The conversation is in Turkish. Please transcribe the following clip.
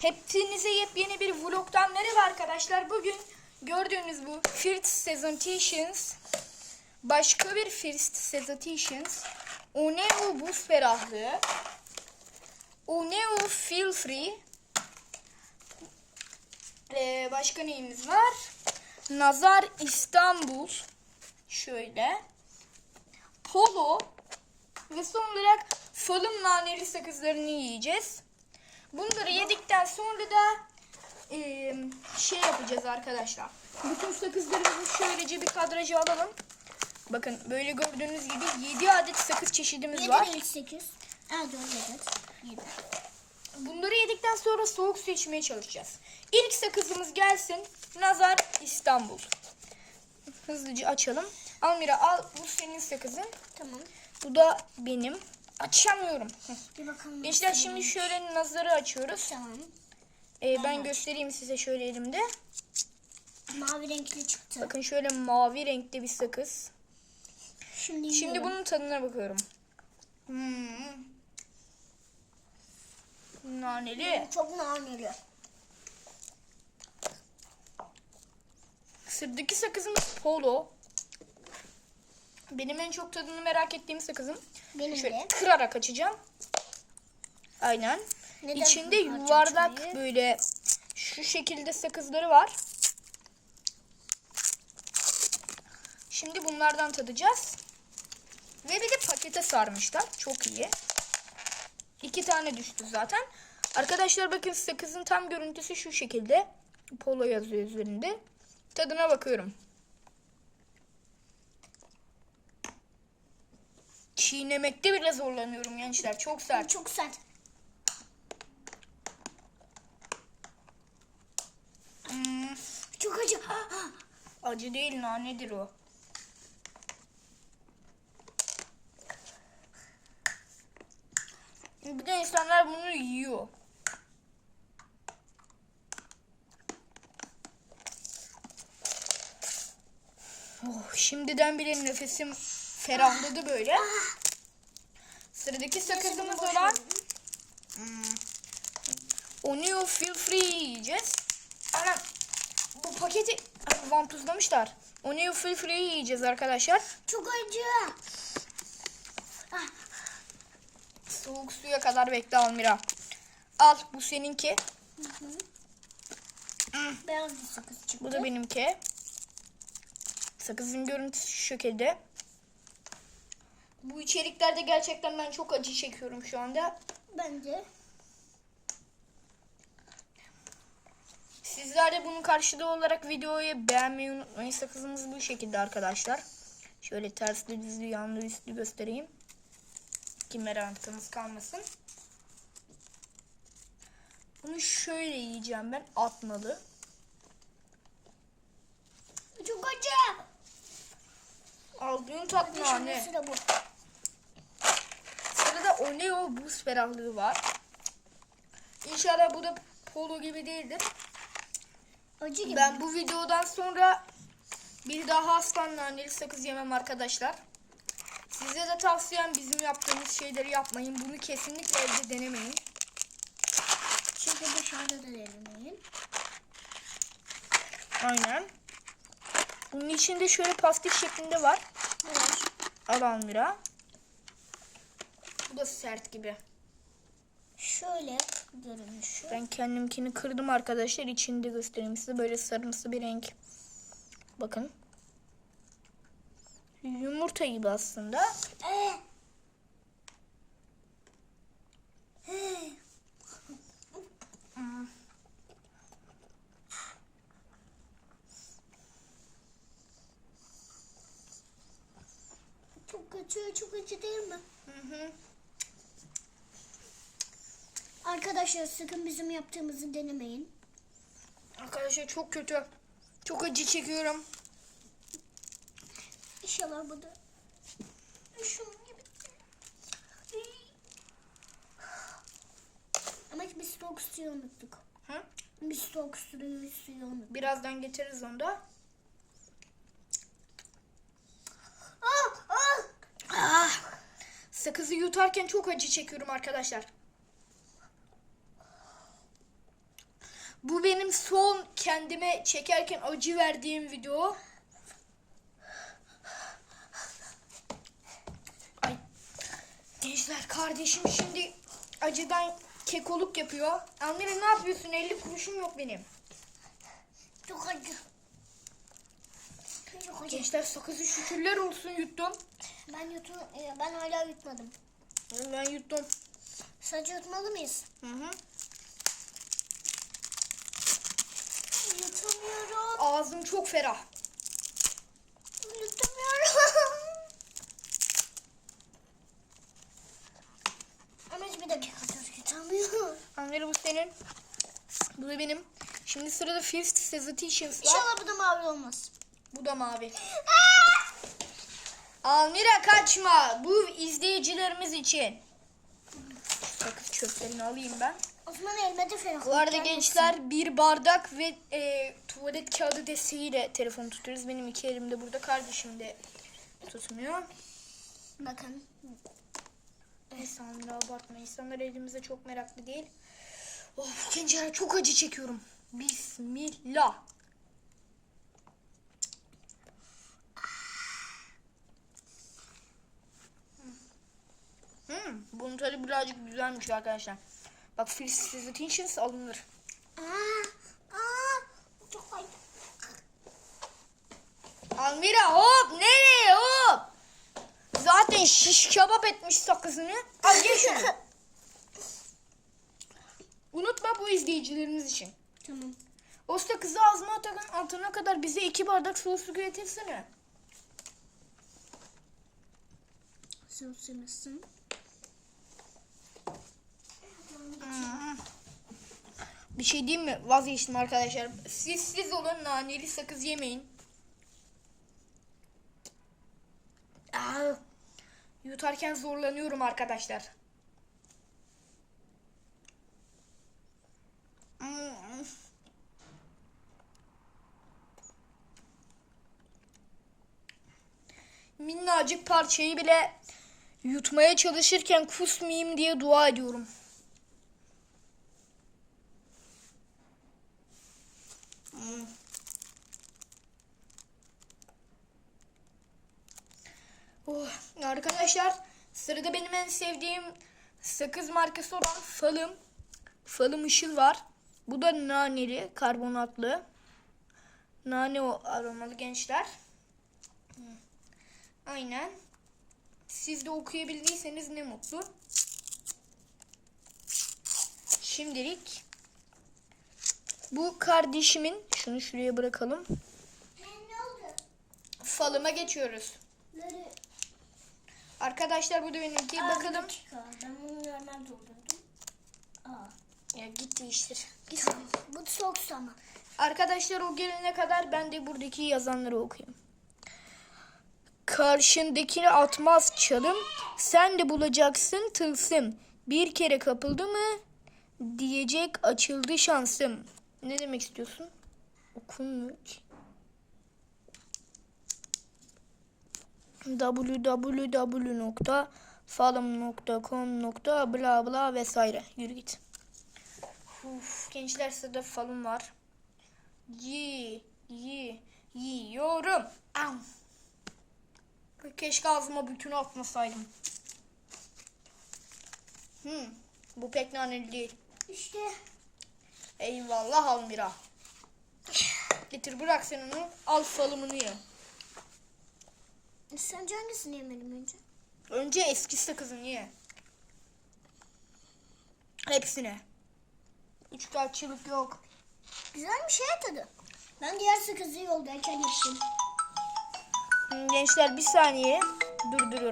Hepinize yepyeni bir vlogdan merhaba arkadaşlar. Bugün gördüğünüz bu First Sesentations başka bir First Sesentations Oneo Buz Ferahlığı Oneo Feel Free Ee, başka neyimiz var? Nazar İstanbul şöyle Polo ve son olarak falım naneli sakızlarını yiyeceğiz. Bunları yedikten sonra da eee, şey yapacağız arkadaşlar. Bütün sakızlarımızı şöylece bir kadraja alalım. Bakın böyle gördüğünüz gibi 7 adet sakız çeşidimiz 7 var. değil 8. Ha doğru 7. 7. Bunları yedikten sonra soğuk su içmeye çalışacağız. İlk sakızımız gelsin. Nazar İstanbul. Hızlıca açalım. Almira al bu senin sakızın. Tamam. Bu da benim. Açamıyorum. Bir bakalım. Gençler şimdi şöyle nazarı açıyoruz. Tamam. Ee, ben göstereyim size şöyle elimde. Mavi renkli çıktı. Bakın şöyle mavi renkte bir sakız. Şimdi Şimdi yiyorum. bunun tadına bakıyorum. Hmm. Naneli. Çok naneli. Sıradaki sakızımız polo. Benim en çok tadını merak ettiğim sakızım. Benim Şöyle de. kırarak açacağım. Aynen. Neden İçinde yuvarlak açmayı? böyle şu şekilde sakızları var. Şimdi bunlardan tadacağız. Ve bir de pakete sarmışlar. Çok iyi. İki tane düştü zaten. Arkadaşlar bakın sakızın tam görüntüsü şu şekilde. Polo yazıyor üzerinde. Tadına bakıyorum. Çiğnemekte bile zorlanıyorum gençler. Çok sert. Çok sert. Hmm, Çok acı. acı değil nanedir o. Bir de insanlar bunu yiyor. Oh, şimdiden bile nefesim ferahladı böyle. Sıradaki sakızımız olan hmm, Oneo Feel Free yiyeceğiz. Anam bu paketi ah, vantuzlamışlar. Oneo Feel Free yiyeceğiz arkadaşlar. Çok acı. Soğuk suya kadar bekle Almira. Al bu seninki. Beyaz bir sakız çıktı. Bu da benimki. Sakızın görüntüsü şu şekilde. Bu içeriklerde gerçekten ben çok acı çekiyorum şu anda. Bence. Sizler de bunun karşılığı olarak videoyu beğenmeyi unutmayın. Sakızımız bu şekilde arkadaşlar. Şöyle tersli düzlü yanlı üstlü göstereyim. Ki merakınız kalmasın. Bunu şöyle yiyeceğim ben atmalı. Çok acı. Aldığın tat Şimdi nane. Bu. Sırada Oneo buz ferahlığı var. İnşallah bu da polo gibi değildir. Acı gibi. Ben bu videodan sonra bir daha aslan naneli sakız yemem arkadaşlar. Size de tavsiyem bizim yaptığımız şeyleri yapmayın. Bunu kesinlikle evde denemeyin. Çünkü dışarıda da denemeyin. Aynen. Bunun içinde şöyle pastil şeklinde var. Evet. Al Almira. Bu da sert gibi. Şöyle görünüşü. Ben kendimkini kırdım arkadaşlar. İçinde göstereyim size. Böyle sarımsı bir renk. Bakın. Yumurta gibi aslında. Ee. Ee. Çok acı, çok acı değil mi? Hı hı. Arkadaşlar sakın bizim yaptığımızı denemeyin. Arkadaşlar çok kötü. Çok acı çekiyorum. İnşallah bu da şunun gibi. Ama biz soğuk suyu unuttuk. Hı? Biz soğuk suyu, suyu unuttuk. Birazdan getiririz onu da. Ah, ah. Ah! Sakızı yutarken çok acı çekiyorum arkadaşlar. Bu benim son kendime çekerken acı verdiğim video. Ay. Gençler kardeşim şimdi acıdan kekoluk yapıyor. Amira ne yapıyorsun? 50 kuruşum yok benim. Çok acı. Çok acı. Gençler sakızı şükürler olsun yuttum. Ben yutum, e, ben hala yutmadım. Ben yuttum. Sadece yutmalı mıyız? Hı hı. Yutamıyorum. Ağzım çok ferah. Yutamıyorum. Ama bir dakika dur yutamıyorum. Amira bu senin. Bu da benim. Şimdi sırada Fifth Sensititions var. İnşallah bu da mavi olmaz. Bu da mavi. Almira kaçma. Bu izleyicilerimiz için. Sakız çöplerini alayım ben. Osman de ferah. Bu arada gençler bir bardak ve e, tuvalet kağıdı desteğiyle telefon tutuyoruz. Benim iki elim de burada. Kardeşim de tutmuyor. Bakın. Almira abartma. İnsanlar elimize çok meraklı değil. Of gençler çok acı çekiyorum. Bismillah. Hmm, bunun tadı birazcık güzelmiş arkadaşlar. Bak Felicitations alınır. Aa, aa, çok. Almira hop nereye hop? Zaten şiş kebap etmiş sakızını. Al ye şunu. Unutma bu izleyicilerimiz için. Tamam. O sakızı ağzına atan atana kadar bize iki bardak soğuk su getirsene. Sosumuzun. Bir şey diyeyim mi? Vazgeçtim arkadaşlar. Siz siz olun naneli sakız yemeyin. Aa, yutarken zorlanıyorum arkadaşlar. Minnacık parçayı bile yutmaya çalışırken kusmayayım diye dua ediyorum. Hmm. Oh, arkadaşlar sırada benim en sevdiğim sakız markası olan Falım. Falım Işıl var. Bu da naneli, karbonatlı. Nane o aromalı gençler. Aynen. Siz de okuyabildiyseniz ne mutlu. Şimdilik bu kardeşimin şunu şuraya bırakalım. Falıma geçiyoruz. Nereye? Arkadaşlar bu da benimki. Aa, Bakalım. Ben bunu normal doldurdum. Aa. Ya git değiştir. Tamam. Bu su ama. Arkadaşlar o gelene kadar ben de buradaki yazanları okuyayım. Karşındakini atmaz çalım. Sen de bulacaksın tılsım. Bir kere kapıldı mı diyecek açıldı şansım. Ne demek istiyorsun? Okunmuyor ki. www.falım.com. bla bla vesaire. Yürü git. Uf, gençler sırada falım var. Yi, yi, yiyorum. Am. Keşke ağzıma bütün atmasaydım. Hmm, bu pek naneli değil. İşte. Eyvallah Almira. Getir bırak sen onu. Al falımını ye. Sence hangisini yemelim önce? Önce eski sakızını ye. Hepsine. Üçkağıtçılık yok. Güzel bir şey tadı. Ben diğer sakızı yoldayken yedim. Gençler bir saniye durduruyorum.